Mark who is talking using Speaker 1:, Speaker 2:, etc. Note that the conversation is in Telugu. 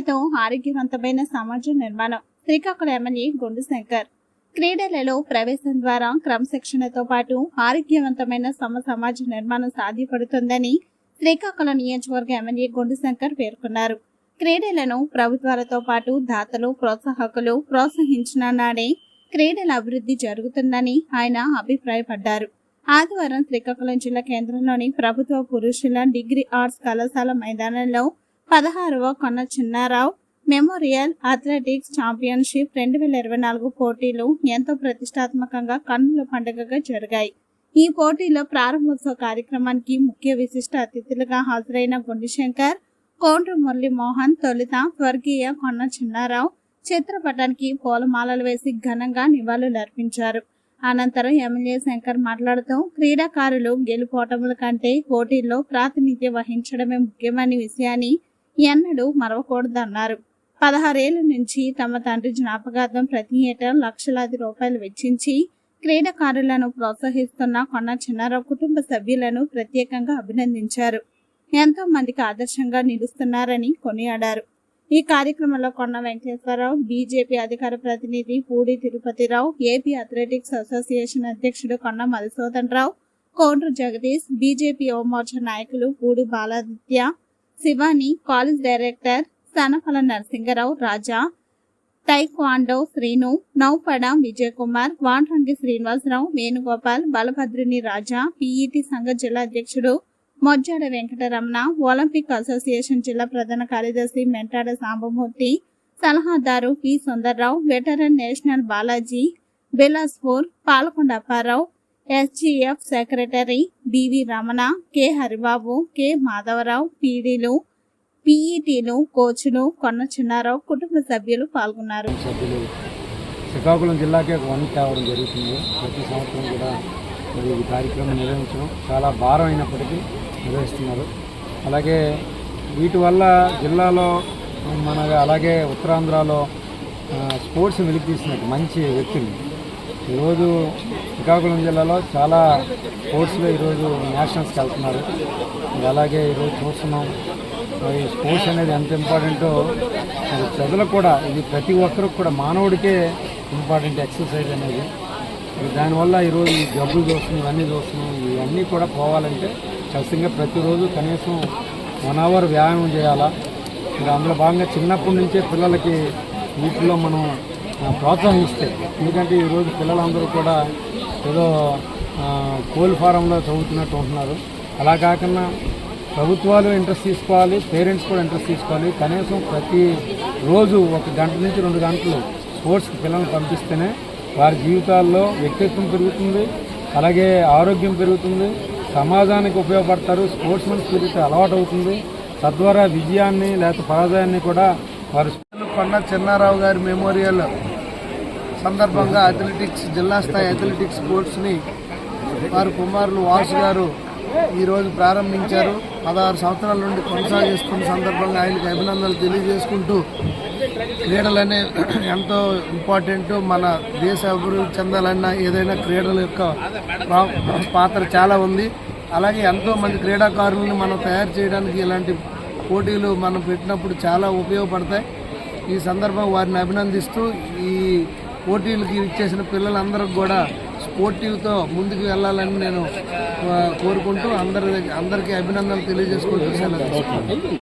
Speaker 1: క్రీడలతో ఆరోగ్యవంతమైన సమాజ నిర్మాణం. శ్రీకాకుళం ఎమ్మెల్యే గుండు శంకర్. క్రీడలలో ప్రవేశం ద్వారా క్రమశిక్షణతో పాటు ఆరోగ్యవంతమైన సమ సమాజ నిర్మాణం సాధ్యపడుతుందని శ్రీకాకుళం నియోజకవర్గ ఎమ్మెల్యే గుండు శంకర్ పేర్కొన్నారు. క్రీడలను ప్రభుత్వాలతో పాటు దాతలు ప్రోత్సాహకులు ప్రోత్సహించిన నాడే క్రీడల అభివృద్ధి జరుగుతుందని ఆయన అభిప్రాయపడ్డారు. ఆదివారం శ్రీకాకుళం జిల్లా కేంద్రంలోని ప్రభుత్వ పురుషుల డిగ్రీ ఆర్ట్స్ కళాశాల మైదానంలో పదహారవ కొన్న చిన్నారావు మెమోరియల్ అథ్లెటిక్స్ ఛాంపియన్షిప్ రెండు వేల ఇరవై నాలుగు పోటీలు ఎంతో ప్రతిష్టాత్మకంగా కన్నుల పండుగగా జరిగాయి. ఈ పోటీలో ప్రారంభోత్సవ కార్యక్రమానికి ముఖ్య విశిష్ట అతిథులుగా హాజరైన గుండిశంకర్ కోండ్రు మురళి మోహన్ తొలిత స్వర్గీయ కొన్న చిన్నారావు చిత్రపటానికి పూలమాలలు వేసి ఘనంగా నివాళులర్పించారు అనంతరం ఎమ్మెల్యే శంకర్ మాట్లాడుతూ క్రీడాకారులు గెలుపోటముల కంటే పోటీల్లో ప్రాతినిధ్యం వహించడమే ముఖ్యమైన విషయాన్ని ఎన్నడూ మరవకూడదన్నారు. పదహారేళ్ళ నుంచి తమ తండ్రి జ్ఞాపకార్థం ప్రతి ఏటా లక్షలాది రూపాయలు వెచ్చించి క్రీడాకారులను ప్రోత్సహిస్తున్న కొన్న చిన్నారావు కుటుంబ సభ్యులను ప్రత్యేకంగా అభినందించారు. ఎంతో మందికి ఆదర్శంగా నిలుస్తున్నారని కొనియాడారు. ఈ కార్యక్రమంలో కొన్న వెంకటేశ్వరరావు బీజేపీ అధికార ప్రతినిధి Pudi Tirupati Rao AP athletics association అధ్యక్షుడు కొన్న మధుసూదన్ రావు కోండ్రు జగదీష్ బీజేపీ యువమోర్చా నాయకులు Pudi Baladitya Shivani college director Sanapala Narasinga Rao Raja taekwondo Srinu Naupada Vijay Kumar Vanrangi Srinivasa Rao Venugopal Balabhadruni Raja PET సంఘ జిల్లా అధ్యక్షుడు మొజ్జాడ వెంకటరమణ ఒలింపిక్ అసోసియేషన్ జిల్లా ప్రధాన కార్యదర్శి మెంటాడ సాంబమూర్తి సలహాదారు P Sundarrao veteran national Balaji Bilaspur Palakonda Apparao SGF secretary B V Ramana K Haribabu K Madhavarao పీడీలు పీఈటీలు కోచ్లు కొన్న చిన్నారావు కుటుంబ సభ్యులు పాల్గొన్నారు.
Speaker 2: సభ్యులు. శ్రీకాకుళం జిల్లాకే ఒక వన్ కావడం జరుగుతుంది. ప్రతి సంవత్సరం కూడా మరి ఈ కార్యక్రమం నిర్వహించడం చాలా భారం అయినప్పటికీ నిర్వహిస్తున్నారు. అలాగే వీటి వల్ల జిల్లాలో మన అలాగే ఉత్తరాంధ్రలో స్పోర్ట్స్ వెలికి తీసినట్టు మంచి వ్యక్తులు ఈరోజు శ్రీకాకుళం జిల్లాలో చాలా స్పోర్ట్స్లో ఈరోజు నేషనల్స్కి వెళ్తున్నారు. అలాగే ఈరోజు చూస్తున్నాం. మరి స్పోర్ట్స్ అనేది ఎంత ఇంపార్టెంటో మరి ప్రజలకు కూడా ఇది ప్రతి ఒక్కరికి కూడా మానవుడికే ఇంపార్టెంట్ ఎక్సర్సైజ్ అనేది. దానివల్ల ఈరోజు ఈ జబ్బులు చూస్తున్నాం ఇవన్నీ చూస్తున్నాం. ఇవన్నీ కూడా పోవాలంటే ఖచ్చితంగా ప్రతిరోజు కనీసం వన్ అవర్ వ్యాయామం చేయాలా. మరి అందులో భాగంగా చిన్నప్పటి నుంచే పిల్లలకి వీటిలో మనం ఆ, ప్రోత్సహిస్తే. ఎందుకంటే ఈరోజు పిల్లలందరూ కూడా ఏదో కోల్ ఫారంలో చదువుతున్నట్టు ఉంటున్నారు. అలా కాకుండా ప్రభుత్వాలు ఇంట్రెస్ట్ తీసుకోవాలి పేరెంట్స్ కూడా ఇంట్రెస్ట్ తీసుకోవాలి. కనీసం ప్రతి రోజు ఒక గంట నుంచి రెండు గంటలు స్పోర్ట్స్కి పిల్లల్ని పంపిస్తేనే వారి జీవితాల్లో వ్యక్తిత్వం పెరుగుతుంది అలాగే ఆరోగ్యం పెరుగుతుంది సమాజానికి ఉపయోగపడతారు స్పోర్ట్స్ మెన్ స్పిరిట్ అలవాటు అవుతుంది తద్వారా విజయాన్ని లేకపోతే పరాజయాన్ని కూడా వారు
Speaker 3: కొండ చిన్నారావు గారి మెమోరియల్ సందర్భంగా అథ్లెటిక్స్ జిల్లా స్థాయి అథ్లెటిక్స్ స్పోర్ట్స్ని వారు కుమారులు వాసు గారు ఈరోజు ప్రారంభించారు. పదహారు సంవత్సరాల నుండి కొనసాగిస్తున్న సందర్భంగా ఆయనకి అభినందనలు తెలియజేసుకుంటూ క్రీడలనే ఎంతో ఇంపార్టెంట్ మన దేశ అభివృద్ధి చెందాలన్నా ఏదైనా క్రీడల యొక్క పాత్ర చాలా ఉంది. అలాగే ఎంతోమంది క్రీడాకారులను మనం తయారు చేయడానికి ఇలాంటి పోటీలు మనం పెట్టినప్పుడు చాలా ఉపయోగపడతాయి. ఈ సందర్భం వారిని అభినందిస్తూ ఈ పోటీలకి ఇచ్చేసిన పిల్లలందరికీ కూడా స్పోర్టివ్తో ముందుకు వెళ్ళాలని నేను కోరుకుంటూ అందరి అందరికీ అభినందనలు తెలియజేసుకుంటూ సెలవు